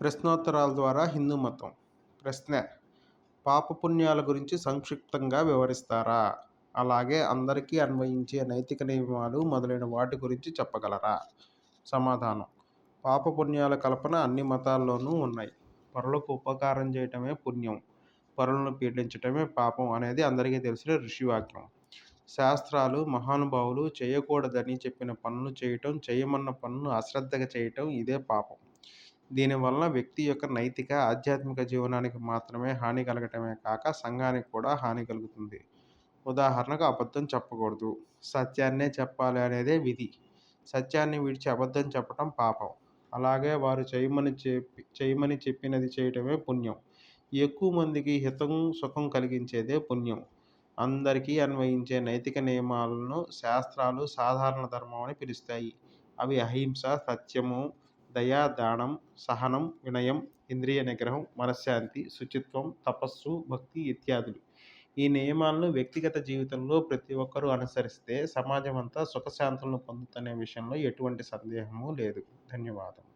ప్రశ్నోత్తరాల ద్వారా హిందూ మతం. ప్రశ్న పాపపుణ్యాల గురించి సంక్షిప్తంగా వివరిస్తారా? అలాగే అందరికీ అన్వయించే నైతిక నియమాలు మొదలైన వాటి గురించి చెప్పగలరా? సమాధానం పాపపుణ్యాల కల్పన అన్ని మతాల్లోనూ ఉన్నాయి. పరులకు ఉపకారం చేయటమే పుణ్యం పరులను పీడించటమే పాపం అనేది అందరికీ తెలిసిన ఋషివాక్యం. శాస్త్రాలు మహానుభావులు చేయకూడదని చెప్పిన పనులు చేయటం చేయమన్న పనులు అశ్రద్ధగా చేయటం ఇదే పాపం. దీనివల్ల వ్యక్తి యొక్క నైతిక ఆధ్యాత్మిక జీవనానికి మాత్రమే హాని కలగటమే కాక సంఘానికి కూడా హాని కలుగుతుంది. ఉదాహరణకు అబద్ధం చెప్పకూడదు. సత్యాన్నే చెప్పాలి అనేదే విధి. సత్యాన్ని విడిచి అబద్ధం చెప్పటం పాపం. అలాగే వారు చేయమని చెప్పి చేయమని చెప్పినది చేయటమే పుణ్యం. ఎక్కువ మందికి హితం సుఖం కలిగించేదే పుణ్యం. అందరికీ అన్వయించే నైతిక నియమాలను శాస్త్రాలు సాధారణ ధర్మం అని పిలుస్తాయి. అవి అహింస సత్యము దయ దానం సహనం వినయం ఇంద్రియ నిగ్రహం మనశ్శాంతి శుచిత్వం తపస్సు భక్తి ఇత్యాదులు. ఈ నియమాలను వ్యక్తిగత జీవితంలో ప్రతి ఒక్కరూ అనుసరిస్తే సమాజం అంతా సుఖశాంతులను పొందుతున్న విషయంలో ఎటువంటి సందేహము లేదు. ధన్యవాదం.